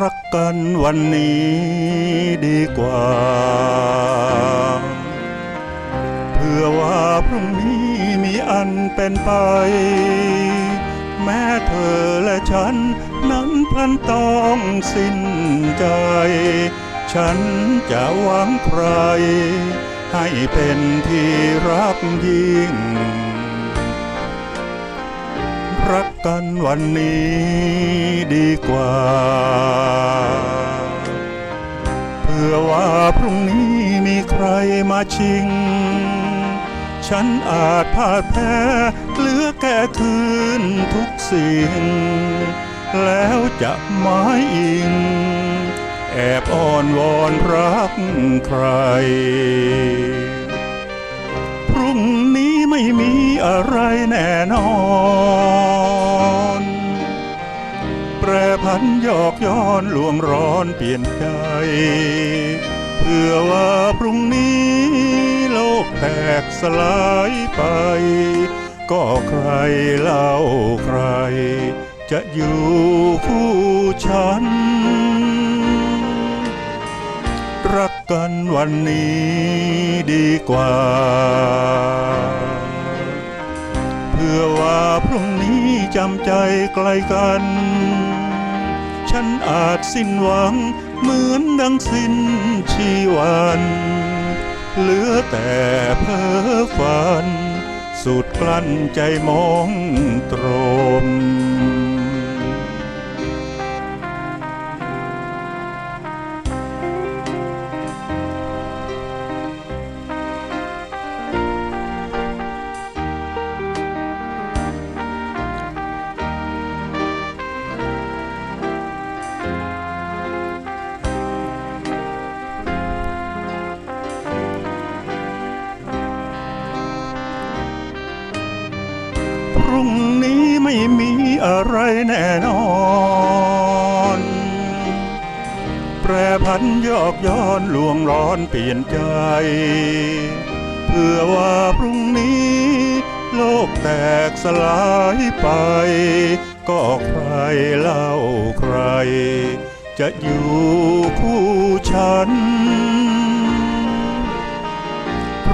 รักกันวันนี้ดีกว่า เพื่อว่าพรุ่งนี้มีอันเป็นไป แม้เธอและฉันนั้นพันต้องสิ้นใจ ฉันจะหวังใคร ให้เป็นที่รักยิ่ง กันวันนี้ดีกว่า เพื่อว่าพรุ่งนี้มีใครมาชิง ฉันอาจพลาดแพ้เหลือแค่คืนทุกสิ่ง แล้วจะหมายอิง แอบอ้อนวอนรักใคร พรุ่งนี้ไม่มีอะไรแน่นอน แปรพันหยอกย้อนลวงร้อนเปลี่ยนใจ เพื่อว่าพรุ่งนี้โลกแตกสลายไป ก็ใครเล่าใคร จะอยู่คู่ฉัน รักกันวันนี้ดีกว่า เพื่อว่าพรุ่งนี้จำใจไกลกัน ฉันอาจสิ้นหวัง เหมือนดังสิ้นชีวันเหลือแต่เพ้อฝัน สุดกลั้นใจมองตรม รุ่งนี้ไม่มีอะไรแน่นอน แปรพันยอกย้อนลวงร้อนเปลี่ยนใจ เพื่อว่าพรุ่งนี้ โลกแตกสลายไป ก็ใครเล่าใคร จะอยู่คู่ฉัน